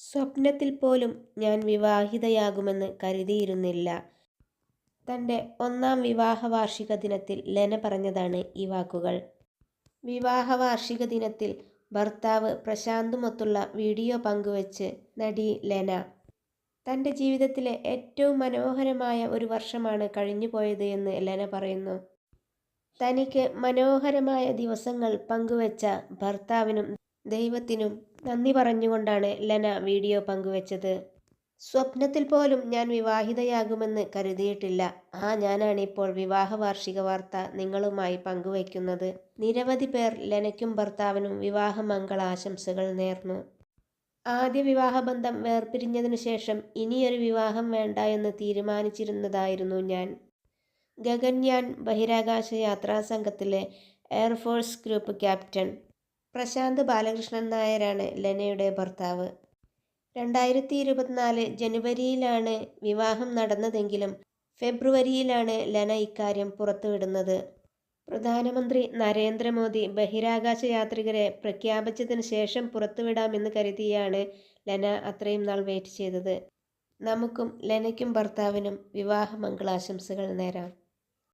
സ്വപ്നത്തിൽ പോലും ഞാൻ വിവാഹിതയാകുമെന്ന് കരുതിയിരുന്നില്ല. തന്റെ ഒന്നാം വിവാഹ വാർഷിക ദിനത്തിൽ ലെന പറഞ്ഞതാണ് ഈ വാക്കുകൾ. വിവാഹ വാർഷിക ദിനത്തിൽ ഭർത്താവ് പ്രശാന്തുമൊത്തുള്ള വീഡിയോ പങ്കുവച്ച് നടി ലെന. തന്റെ ജീവിതത്തിലെ ഏറ്റവും മനോഹരമായ ഒരു വർഷമാണ് കഴിഞ്ഞുപോയത് എന്ന് ലെന പറയുന്നു. തനിക്ക് മനോഹരമായ ദിവസങ്ങൾ പങ്കുവച്ച ഭർത്താവിനും ദൈവത്തിനും നന്ദി പറഞ്ഞുകൊണ്ടാണ് ലെന വീഡിയോ പങ്കുവച്ചത്. സ്വപ്നത്തിൽ പോലും ഞാൻ വിവാഹിതയാകുമെന്ന് കരുതിയിട്ടില്ല. ആ ഞാനാണ് ഇപ്പോൾ വിവാഹ വാർഷിക വാർത്ത നിങ്ങളുമായി പങ്കുവയ്ക്കുന്നത് നിരവധി പേർ ലെനയ്ക്കും ഭർത്താവിനും വിവാഹ മംഗളാശംസകൾ നേർന്നു. ആദ്യ വിവാഹബന്ധം വേർപിരിഞ്ഞതിനു ശേഷം ഇനിയൊരു വിവാഹം വേണ്ട എന്ന് തീരുമാനിച്ചിരുന്നതായിരുന്നു ഞാൻ. ഗഗൻയാൻ ബഹിരാകാശ യാത്രാ സംഘത്തിലെ air force group captain Prashanth Balakrishnan നായരാണ് ലെനയുടെ ഭർത്താവ്. രണ്ടായിരത്തി ഇരുപത്തിനാല് ജനുവരിയിലാണ് വിവാഹം നടന്നതെങ്കിലും ഫെബ്രുവരിയിലാണ് ലെന ഇക്കാര്യം പുറത്തുവിടുന്നത്. പ്രധാനമന്ത്രി നരേന്ദ്രമോദി ബഹിരാകാശ യാത്രികരെ പ്രഖ്യാപിച്ചതിന് ശേഷം പുറത്തുവിടാമെന്ന് കരുതിയാണ് ലെന അത്രയും നാൾ വെയിറ്റ് ചെയ്തത്. നമുക്കും ലെനയ്ക്കും ഭർത്താവിനും വിവാഹ മംഗളാശംസകൾ നേരാം.